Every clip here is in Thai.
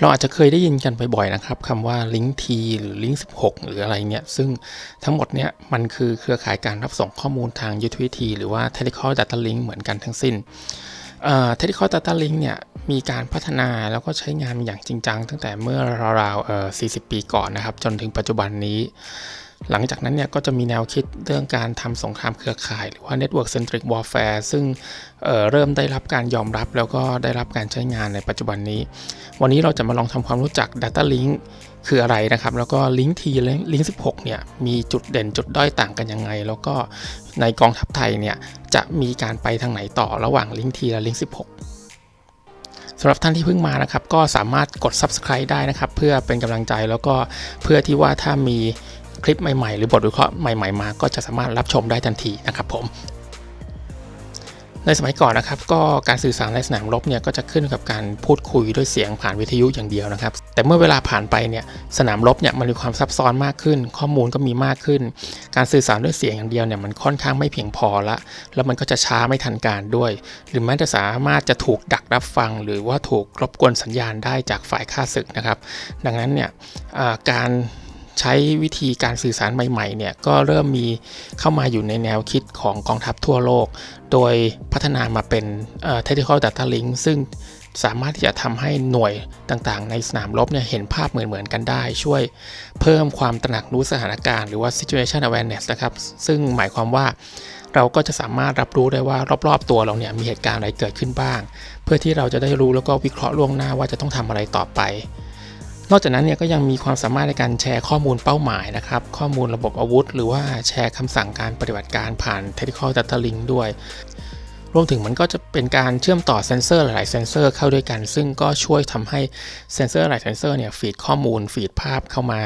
เราอาจจะเคยได้ยินกันบ่อยๆนะครับคำว่าลิงก์ทีหรือลิงก์16 หรืออะไรเนี่ยซึ่งทั้งหมดเนี่ยมันคือเครือข่ายการรับส่งข้อมูลทาง Utility หรือว่า Technical Data Link เหมือนกันทั้งสิ้นเทเลคอร์ดัตตลิงเนี่ยมีการพัฒนาแล้วก็ใช้งานอย่างจริงจัง ตั้งแต่เมื่อราวๆเอ่อ40 ปีก่อนนะครับ จนถึงปัจจุบันนี้ หลังจากนั้นเนี่ยก็จะมีแนวคิดเรื่องการทำสงครามเครือข่าย หรือว่า Network Centric Warfare ซึ่งเเริ่มได้รับการยอมรับแล้วก็ได้รับการใช้งานในปัจจุบันนี้ วันนี้เราจะมาลองทำความรู้จัก Data Link คืออะไรนะครับ แล้วก็ Link T และ Link 16 เนี่ยมีจุดเด่นจุดด้อยต่างกันยังไง แล้วก็ในกองทัพไทยเนี่ยจะมีการไปทางไหนต่อระหว่าง Link T และ Link 16สำหรับท่านที่เพิ่งมานะครับ ก็สามารถกด subscribe ได้นะครับ เพื่อเป็นกำลังใจแล้วก็เพื่อที่ว่าถ้ามี คลิปใหม่ๆ หรือบทวิเคราะห์ใหม่ๆ มาก็จะสามารถรับชมได้ทันทีนะครับผม ในสมัยก่อนนะครับ ก็การสื่อสารในสนามรบเนี่ยก็จะขึ้นกับการพูดคุยด้วยเสียงผ่านวิทยุอย่างเดียวนะครับ แต่เมื่อเวลาผ่านไปเนี่ยสนามรบเนี่ยมันมีความซับซ้อนมากขึ้น ข้อมูลก็มีมากขึ้น การสื่อสารด้วยเสียงอย่างเดียวเนี่ยมันค่อนข้างไม่เพียงพอละ แล้วมันก็จะช้าไม่ทันการด้วย หรือแม้จะสามารถจะถูกดักรับฟัง หรือว่าถูกรบกวนสัญญาณได้จากฝ่ายข้าศึกนะครับ ดังนั้นเนี่ยการ ใช้วิธีการสื่อสารใหม่ๆเนี่ยก็เริ่มมีเข้ามาอยู่ในแนวคิดของกองทัพทั่วโลก โดยพัฒนามาเป็น Technical Data Link ซึ่งสามารถที่จะทำให้หน่วยต่างๆ ในสนามรบเนี่ยเห็นภาพเหมือนๆกันได้ ช่วยเพิ่มความตระหนักรู้สถานการณ์หรือว่า situation awareness นะครับ ซึ่งหมายความว่าเราก็จะสามารถรับรู้ได้ว่ารอบๆ ตัวเราเนี่ยมีเหตุการณ์อะไรเกิดขึ้นบ้าง เพื่อที่เราจะได้รู้แล้วก็วิเคราะห์ล่วงหน้าว่าจะต้องทำอะไรต่อไป นอกจากนั้นเนี่ยก็ยังมีความสามารถในการแชร์ข้อมูลเป้าหมายนะครับ ข้อมูลระบบอาวุธ หรือว่าแชร์คำสั่งการปฏิบัติการผ่าน Technical Data Link ด้วย รวมถึงมันก็จะเป็นการเชื่อมต่อเซนเซอร์หลายเซนเซอร์เข้าด้วยกัน ซึ่งก็ช่วยทำให้เซนเซอร์หลายเซนเซอร์เนี่ยฟีดข้อมูลฟีดภาพเข้ามา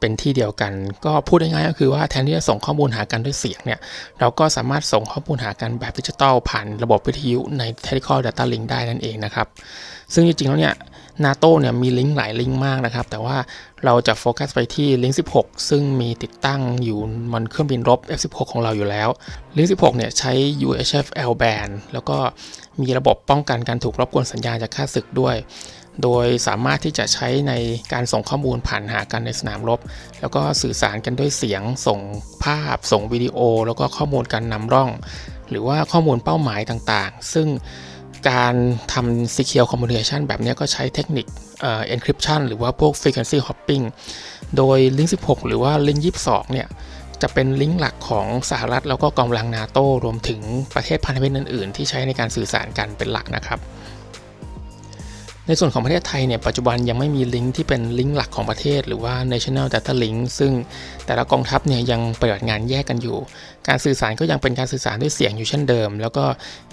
เป็นที่เดียวกัน ก็พูดง่ายๆก็คือว่าแทนที่จะส่งข้อมูลหากันด้วยเสียงเนี่ยเราก็สามารถส่งข้อมูลหากันแบบดิจิตอลผ่านระบบวิทยุใน Technical Data Link ได้นั่นเองนะครับ ซึ่งจริงๆแล้วเนี่ย นาโต้เนี่ยมีลิงก์หลายลิงก์มากนะครับ แต่ว่าเราจะโฟกัสไปที่ลิงก์ 16 ซึ่งมีติดตั้งอยู่บนเครื่องบินรบ F16 ของเราอยู่แล้ว ลิงก์ 16 เนี่ยใช้ UHF L band แล้วก็มีระบบป้องกันการถูกรบกวนสัญญาณจากค่าศึกด้วย โดยสามารถที่จะใช้ในการส่งข้อมูลผ่านหากันในสนามรบ แล้วก็สื่อสารกันด้วยเสียง ส่งภาพ ส่งวิดีโอ แล้วก็ข้อมูลการนำร่อง หรือว่าข้อมูลเป้าหมายต่างๆ ซึ่ง การทำ secure communication แบบนี้ก็ใช้เทคนิค encryption หรือว่าพวก frequency hopping โดยลิงก์16 หรือว่าลิงก์22 เนี่ย จะเป็นลิงก์หลักของสหรัฐ แล้วก็กองกำลังนาโตรวมถึงประเทศพันธมิตรอื่นๆ ที่ใช้ในการสื่อสารกันเป็นหลักนะครับ ในส่วนของประเทศไทยเนี่ยปัจจุบันยังไม่มีลิงก์ที่เป็นลิงก์หลักของประเทศ หรือว่า national data link ซึ่งแต่ละกองทัพเนี่ยยังปฏิบัติงานแยกกันอยู่ การสื่อสารก็ยังเป็นการสื่อสารด้วยเสียงอยู่เช่นเดิม แล้วก็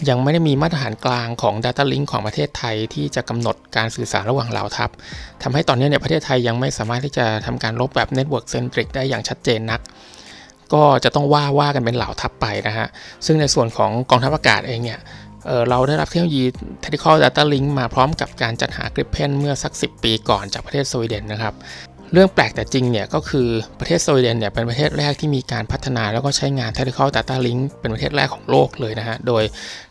ยังไม่ได้มีมาตรฐานกลางของ data link ของประเทศไทยที่จะกำหนดการสื่อสารระหว่างเหล่าทัพทำให้ตอนนี้เนี่ยประเทศไทยยังไม่สามารถที่จะทำการลบแบบ network centric ได้อย่างชัดเจนนักก็จะต้องว่าว่ากันเป็นเหล่าทัพไปนะฮะ ซึ่งในส่วนของกองทัพอากาศเองเนี่ย เราได้รับเทคโนโลยี Technical Data Link มาพร้อมกับการจัดหากริปเพนเมื่อสัก 10 ปีก่อนจากประเทศสวีเดนนะครับเรื่องแปลกแต่จริงเนี่ยก็คือประเทศสวีเดนเนี่ยเป็นประเทศแรกที่มีการพัฒนาแล้วก็ใช้งาน Technical Data Link เป็นประเทศแรกของโลกเลยนะฮะ โดย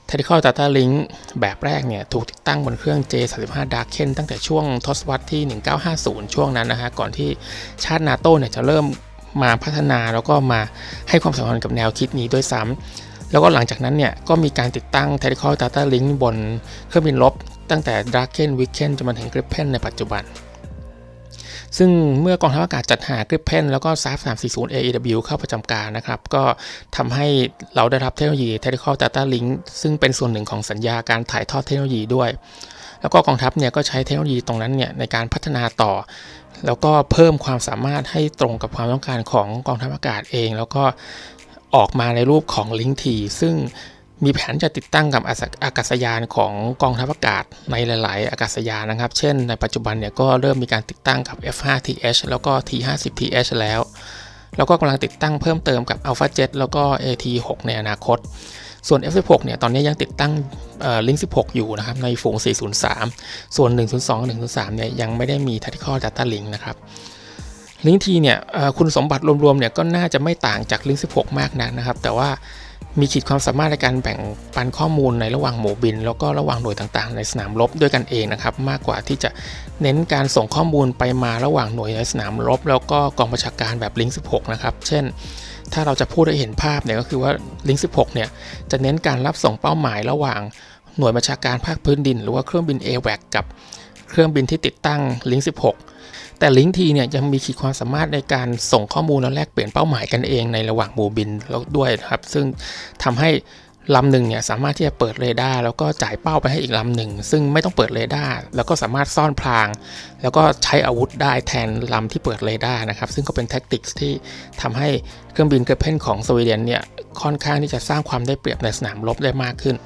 Technical Data Link แบบแรกเนี่ยถูกติดตั้งบนเครื่อง J35 Darken ตั้งแต่ช่วงทศวรรษที่ 1950 ช่วงนั้นนะฮะ ก่อนที่ชาตินาโตเนี่ยจะเริ่มมาพัฒนาแล้วก็มาให้ความสำคัญกับแนวคิดนี้ด้วยซ้ำ แล้วก็หลังจากนั้นเนี่ยก็มีการติดตั้ง Tactical Data Link บนเครื่องบินรบตั้งแต่ Draken Viken จนมาถึง Gripen ในปัจจุบัน ซึ่งเมื่อกองทัพอากาศจัดหา Gripen แล้วก็ SAF 340 AEW เข้าประจำการนะครับ ก็ทำให้เราได้รับเทคโนโลยี Tactical Data Link ซึ่งเป็นส่วนหนึ่งของสัญญาการถ่ายทอดเทคโนโลยีด้วย แล้วก็กองทัพเนี่ยก็ใช้เทคโนโลยีตรงนั้นเนี่ยในการพัฒนาต่อ แล้วก็เพิ่มความสามารถให้ตรงกับความต้องการของกองทัพอากาศเอง แล้วก็ ออกมาในรูปของลิงทีซึ่งมีแผนจะติดตั้งกับอากาศยานของกองทัพอากาศในหลาย ๆ อากาศยานนะครับ เช่น ในปัจจุบันเนี่ยก็เริ่มมีการติดตั้งกับ F5TH แล้วก็ T50TH แล้ว แล้วก็กำลังติดตั้งเพิ่มเติมกับ Alpha Jet แล้วก็ AT6 ในอนาคต ส่วน F16 เนี่ยตอนนี้ยังติดตั้งลิงก์16 อยู่นะครับในฝูง 403 ส่วน 102 103 เนี่ยยังไม่ได้มี Tactical Data Link นะครับ ลิงก์ทีเนี่ยคุณสมบัติรวมๆเนี่ยก็น่าจะไม่ต่างจากลิงก์16 มากนักนะครับ แต่ว่ามีขีดความสามารถในการแบ่งปันข้อมูลในระหว่างหมู่บิน แล้วก็ระหว่างหน่วยต่างๆ ในสนามรบด้วยกันเองนะครับ มากกว่าที่จะเน้นการส่งข้อมูลไปมาระหว่างหน่วยในสนามรบ แล้วก็กองบัญชาการแบบลิงก์16 นะครับ เช่น ถ้าเราจะพูดให้เห็นภาพเนี่ยก็คือว่าลิงก์16 เนี่ยจะเน้นการรับส่งเป้าหมายระหว่างหน่วยบัญชาการภาคพื้นดิน หรือว่าเครื่องบิน a w a c กับเครื่องบินที่ติดตั้งลิงก์16 แต่ลิงก์ทีเนี่ยยังมีขีดความสามารถในการส่งข้อมูลและแลกเปลี่ยนเป้าหมายกันเองในระหว่างหมู่บินแล้วด้วยนะครับ ซึ่งทำให้ลำหนึ่งเนี่ยสามารถที่จะเปิดเรดาร์แล้วก็จ่ายเป้าไปให้อีกลำหนึ่งซึ่งไม่ต้องเปิดเรดาร์แล้วก็สามารถซ่อนพราง แล้วก็ใช้อาวุธได้แทนลำที่เปิดเรดาร์นะครับ ซึ่งก็เป็นแท็กติกที่ทำให้เครื่องบินเกรเพนของสวีเดนเนี่ยค่อนข้างที่จะสร้างความได้เปรียบในสนามรบได้มากขึ้น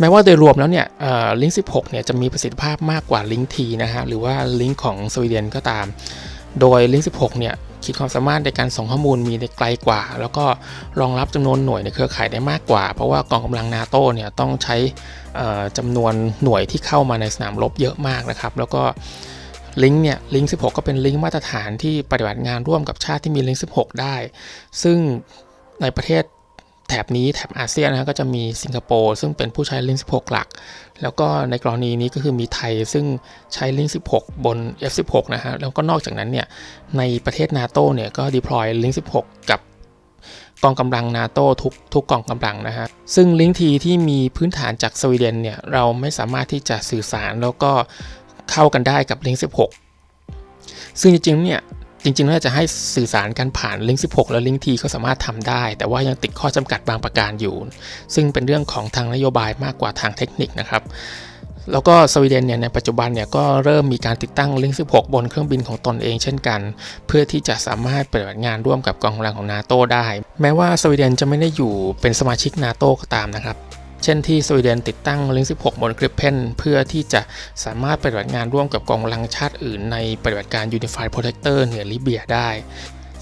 แม้ว่าโดยรวมแล้วเนี่ยลิงก์16 เนี่ยจะมีประสิทธิภาพมากกว่าลิงก์ทีนะฮะหรือว่าลิงก์ของสวีเดนก็ตาม โดยลิงก์16 เนี่ยขีดความสามารถในการส่งข้อมูลมีได้ไกลกว่า แล้วก็รองรับจำนวนหน่วยในเครือข่ายได้มากกว่า เพราะว่ากองกำลังนาโตเนี่ยต้องใช้จำนวนหน่วยที่เข้ามาในสนามรบเยอะมากนะครับ แล้วก็ลิงก์เนี่ยลิงก์16 ก็เป็นลิงก์มาตรฐานที่ปฏิบัติงานร่วมกับชาติที่มีลิงก์16 ได้ ซึ่งในประเทศ แถบนี้แถบอาเซียนนะก็จะมีสิงคโปร์ซึ่งเป็นผู้ใช้ลิงก์ 16 หลัก แล้วก็ในกรณีนี้ก็คือมีไทยซึ่งใช้ลิงก์ 16 บน F16 นะฮะแล้วก็นอกจากนั้นเนี่ยในประเทศนาโตเนี่ยก็ deploy ลิงก์ 16 กับกองกำลังนาโตทุกทุกกองกำลังนะฮะ ซึ่งลิงก์ทีที่มีพื้นฐานจากสวีเดนเนี่ย เราไม่สามารถที่จะสื่อสารแล้วก็เข้ากันได้กับลิงก์16 ซึ่งจริงๆเนี่ย จริงๆน่าจะให้สื่อสารกันผ่านลิงก์ 16 และลิงก์ทีก็สามารถทำได้ แต่ว่ายังติดข้อจำกัดบางประการอยู่ ซึ่งเป็นเรื่องของทางนโยบายมากกว่าทางเทคนิคนะครับแล้วก็สวีเดนเนี่ยในปัจจุบันเนี่ยก็เริ่มมีการติดตั้งลิงก์ 16 บนเครื่องบินของตนเองเช่นกัน เพื่อที่จะสามารถปฏิบัติงานร่วมกับกองกำลังของนาโตได้ แม้ว่าสวีเดนจะไม่ได้อยู่เป็นสมาชิกนาโตก็ตามนะครับ เช่นที่สวีเดนติดตั้งลิงก์16 บนกริปเพนเพื่อที่จะสามารถปฏิบัติงานร่วมกับกองกำลังชาติอื่นในปฏิบัติการ Unified Protector เหนือลิเบียได้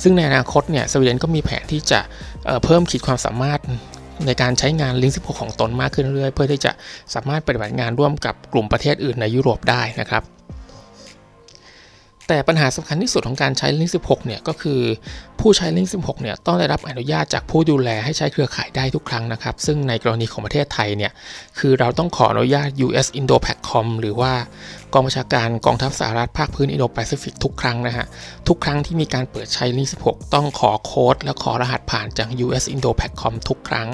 ซึ่งในอนาคตเนี่ยสวีเดนก็มีแผนที่จะเเพิ่มขีดความสามารถในการใช้งานลิงก์16 ของตนมากขึ้นเรื่อยๆ เพื่อที่จะสามารถปฏิบัติงานร่วมกับกลุ่มประเทศอื่นในยุโรปได้นะครับ แต่ปัญหาสำคัญที่สุดของการใช้ลิงก์16 เนี่ยก็คือผู้ใช้ลิงก์16 เนี่ยต้องได้รับอนุญาตจากผู้ดูแลให้ใช้เครือข่ายได้ทุกครั้งนะครับ ซึ่งในกรณีของประเทศไทยเนี่ยคือเราต้องขออนุญาต US Indo-PACOM หรือว่ากองบัญชาการกองทัพสหรัฐภาคพื้นอินโดแปซิฟิกทุกครั้งนะฮะทุกครั้งที่มีการเปิดใช้ลิงก์16 ต้องขอโค้ดและขอรหัสผ่านจาก US Indo-PACOM ทุกครั้ง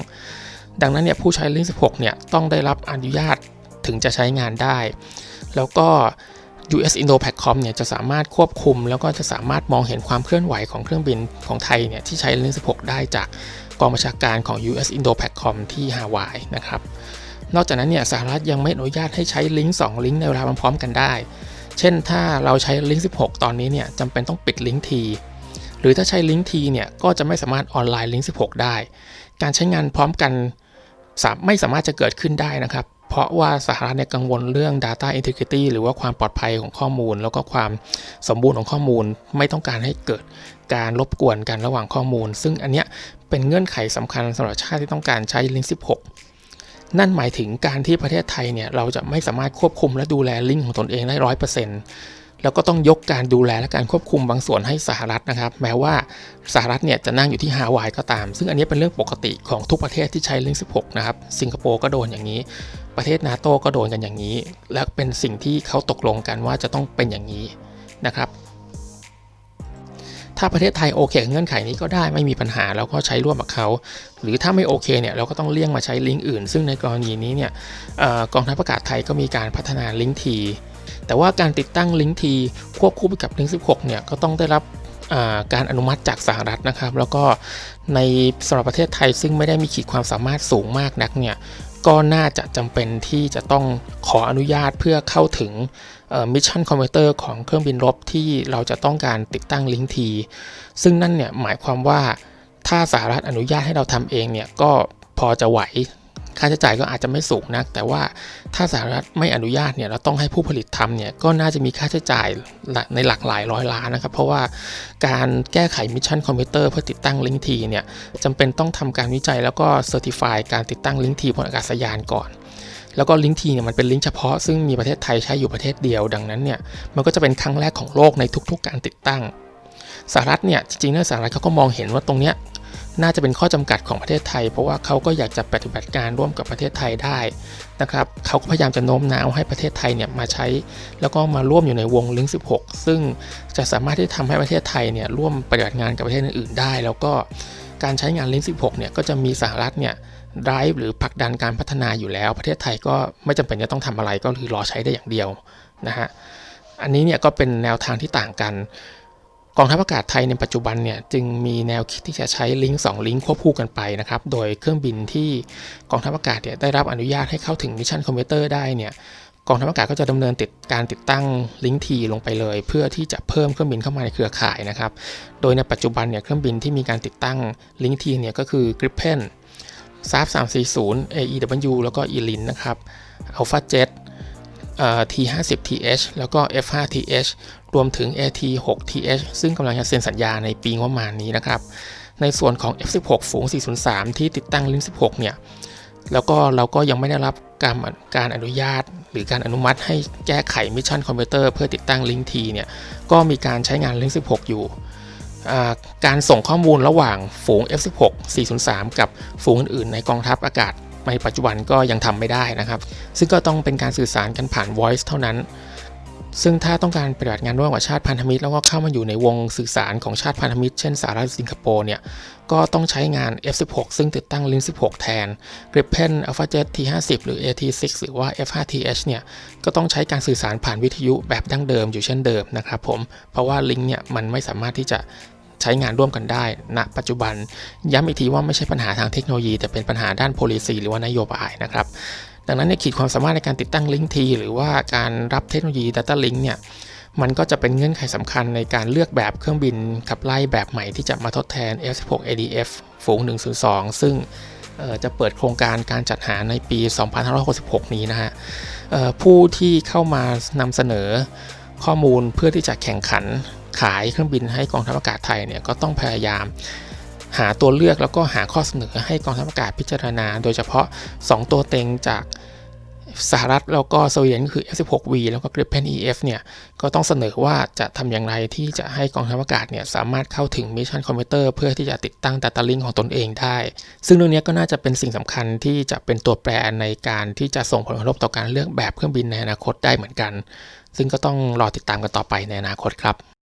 ดังนั้นเนี่ยผู้ใช้ลิงก์16 เนี่ยต้องได้รับอนุญาตถึงจะใช้งานได้ แล้วก็ US Indo-PACOM เนี่ยจะสามารถควบคุม แล้วก็จะสามารถมองเห็นความเคลื่อนไหวของเครื่องบินของไทยเนี่ยที่ใช้ลิง16 ได้จากกองบัญชาการของ US Indo-PACOM ที่ฮาวายนะครับ นอกจากนั้นเนี่ยสหรัฐยังไม่อนุญาตให้ใช้ลิงก์2ลิงก์ในเวลาพร้อมกันได้ เช่นถ้าเราใช้ลิงก์16 ตอนนี้เนี่ยจำเป็นต้องปิดลิงก์ทีหรือถ้าใช้ลิงก์ทีเนี่ยก็จะไม่สามารถออนไลน์ลิงก์16 ได้ การใช้งานพร้อมกันไม่สามารถจะเกิดขึ้นได้นะครับ เพราะว่าสหรัฐเนี่ยกังวลเรื่อง Data Integrity หรือว่าความปลอดภัยของข้อมูล แล้วก็ความสมบูรณ์ของข้อมูล ไม่ต้องการให้เกิดการรบกวนกันระหว่างข้อมูล ซึ่งอันเนี้ยเป็นเงื่อนไขสำคัญสำหรับชาติที่ต้องการใช้ลิงก์16นั่นหมายถึงการที่ประเทศไทยเนี่ยเราจะไม่สามารถควบคุมและดูแลลิงก์ของตนเองได้ร้อยเปอร์เซ็นต์แล้วก็ต้องยกการดูแลและการควบคุมบางส่วนให้สหรัฐนะครับ แม้ว่าสหรัฐเนี่ยจะนั่งอยู่ที่ฮาวายก็ตาม ซึ่งอันนี้เป็นเรื่องปกติของทุกประเทศที่ใช้ลิงก์16 นะครับ สิงคโปร์ก็โดนอย่างนี้ ประเทศนาโตก็โดนกันอย่างนี้ และเป็นสิ่งที่เขาตกลงกันว่าจะต้องเป็นอย่างนี้นะครับ ถ้าประเทศไทยโอเคเงื่อนไขนี้ก็ได้ไม่มีปัญหาแล้วก็ใช้ร่วมกับเขา หรือถ้าไม่โอเคเนี่ยเราก็ต้องเลี่ยงมาใช้ลิงก์อื่น ซึ่งในกรณีนี้เนี่ยกองทัพอากาศไทยก็มีการพัฒนาลิงก์ทีแต่ว่าการติดตั้งลิงก์ทีควบคู่ไปกับลิงก์16 เนี่ยก็ต้องได้รับการอนุมัติจากสหรัฐนะครับ แล้วก็ในสำหรับประเทศไทยซึ่งไม่ได้มีขีดความสามารถสูงมากนักเนี่ย ก็น่าจะจำเป็นที่จะต้องขออนุญาตเพื่อเข้าถึงมิชชั่นคอมพิวเตอร์ของเครื่องบินรบที่เราจะต้องการติดตั้งลิงก์ทีซึ่งนั่นเนี่ยหมายความว่าถ้าสหรัฐอนุญาตให้เราทำเองเนี่ยก็พอจะไหว ค่าใช้จ่ายก็อาจจะไม่สูงนัก แต่ว่าถ้าสหรัฐไม่อนุญาตเนี่ยเราต้องให้ผู้ผลิตทำเนี่ยก็น่าจะมีค่าใช้จ่ายในหลักหลายร้อยล้านนะครับ เพราะว่าการแก้ไขมิชชั่นคอมพิวเตอร์เพื่อติดตั้งลิงก์ทีเนี่ยจำเป็นต้องทำการวิจัยแล้วก็เซอร์ติฟายการติดตั้งลิงก์ทีบนอากาศยานก่อนแล้วก็ลิงก์ทีเนี่ยมันเป็นลิงก์เฉพาะซึ่งมีประเทศไทยใช้อยู่ประเทศเดียวดังนั้นเนี่ยมันก็จะเป็นครั้งแรกของโลกในทุกๆการติดตั้งสหรัฐเนี่ยจริงๆเนี่ยสหรัฐเขาก็มองเห็นว่าตรงเนี้ย น่าจะเป็นข้อจำกัดของประเทศไทย เพราะว่าเขาก็อยากจะปฏิบัติการร่วมกับประเทศไทยได้นะครับเขาก็พยายามจะโน้มน้าวให้ประเทศไทยเนี่ยมาใช้ แล้วก็มาร่วมอยู่ในวงลิงก์16 ซึ่งจะสามารถที่ทำให้ประเทศไทยเนี่ยร่วมปฏิบัติงานกับประเทศอื่นๆได้ แล้วก็การใช้งานลิงก์16 เนี่ยก็จะมีสหรัฐเนี่ย drive หรือผลักดันการพัฒนาอยู่แล้ว ประเทศไทยก็ไม่จำเป็นจะต้องทำอะไรก็คือรอใช้ได้อย่างเดียวนะฮะอันนี้เนี่ยก็เป็นแนวทางที่ต่างกัน กองทัพอากาศไทยในปัจจุบันเนี่ยจึงมีแนวคิดที่จะใช้ลิงก์2ลิงก์ควบคู่กันไปนะครับโดยเครื่องบินที่กองทัพอากาศเนี่ยได้รับอนุญาตให้เข้าถึงมิชชั่นคอมพิวเตอร์ได้เนี่ยกองทัพอากาศก็จะดำเนินติดการติดตั้งลิงก์ทีลงไปเลย เพื่อที่จะเพิ่มเครื่องบินเข้ามาในเครือข่ายนะครับโดยในปัจจุบันเนี่ยเครื่องบินที่มีการติดตั้งลิงก์ทีเนี่ยก็คือ Gripen s a f 340 AEW แล้วก็ e l i n นะครับ Alpha Jet เอ่อ T50TH แล้วก็ F5TH รวมถึง AT6TH ซึ่งกำลังจะเซ็นสัญญาในปีงบประมาณนี้นะครับ ในส่วนของ F16 ฝูง 403 ที่ติดตั้งลิงก์16 เนี่ย แล้วก็เราก็ยังไม่ได้รับการการอนุญาต หรือการอนุมัติให้แก้ไขมิชชั่นคอมพิวเตอร์เพื่อติดตั้งลิงก์ทีเนี่ย ก็มีการใช้งานลิงก์16 อยู่การส่งข้อมูลระหว่างฝูง F16 403 กับฝูงอื่นๆ ในกองทัพอากาศ ในปัจจุบันก็ยังทำไม่ได้นะครับ ซึ่งก็ต้องเป็นการสื่อสารกันผ่าน voice เท่านั้น ซึ่งถ้าต้องการปฏิบัติงานร่วมกับชาติพันธมิตร แล้วก็เข้ามาอยู่ในวงสื่อสารของชาติพันธมิตร เช่นสหรัฐสิงคโปร์เนี่ย ก็ต้องใช้งาน F16 ซึ่งติดตั้งลิงก์16 แทน Gripen AlphaJet T50 หรือ AT6 หรือว่า F5TH เนี่ย ก็ต้องใช้การสื่อสารผ่านวิทยุแบบดั้งเดิมอยู่เช่นเดิมนะครับผม เพราะว่าลิงก์เนี่ยมันไม่สามารถที่จะ ใช้งานร่วมกันได้ณปัจจุบัน ย้ำอีกทีว่าไม่ใช่ปัญหาทางเทคโนโลยี แต่เป็นปัญหาด้าน policy หรือว่านโยบายนะครับดังนั้นในขีดความสามารถในการติดตั้งลิงก์ทีหรือว่าการรับเทคโนโลยี Data Link เนี่ยมันก็จะเป็นเงื่อนไขสำคัญในการเลือกแบบเครื่องบินขับไล่แบบใหม่ที่จะมาทดแทน F16 ADF ฝูง 102 ซึ่งเอ่อจะเปิดโครงการการจัดหาในปี 2566 นี้นะฮะผู้ที่เข้ามานำเสนอข้อมูลเพื่อที่จะแข่งขัน ขายเครื่องบินให้กองทัพอากาศไทยเนี่ยก็ต้องพยายามหาตัวเลือกแล้วก็หาข้อเสนอให้กองทัพอากาศพิจารณา โดยเฉพาะ 2 ตัวเต็งจากสหรัฐแล้วก็สวีเดนก็คือ F16V แล้วก็ Gripen EF เนี่ยก็ต้องเสนอว่าจะทำอย่างไรที่จะให้กองทัพอากาศเนี่ยสามารถเข้าถึงมิชชั่นคอมพิวเตอร์เพื่อที่จะติดตั้ง Data Link ของตนเองได้ ซึ่งเรื่องนี้ก็น่าจะเป็นสิ่งสำคัญที่จะเป็นตัวแปรในการที่จะส่งผลกระทบต่อการเลือกแบบเครื่องบินในอนาคตได้เหมือนกัน ซึ่งก็ต้องรอติดตามกันต่อไปในอนาคตครับ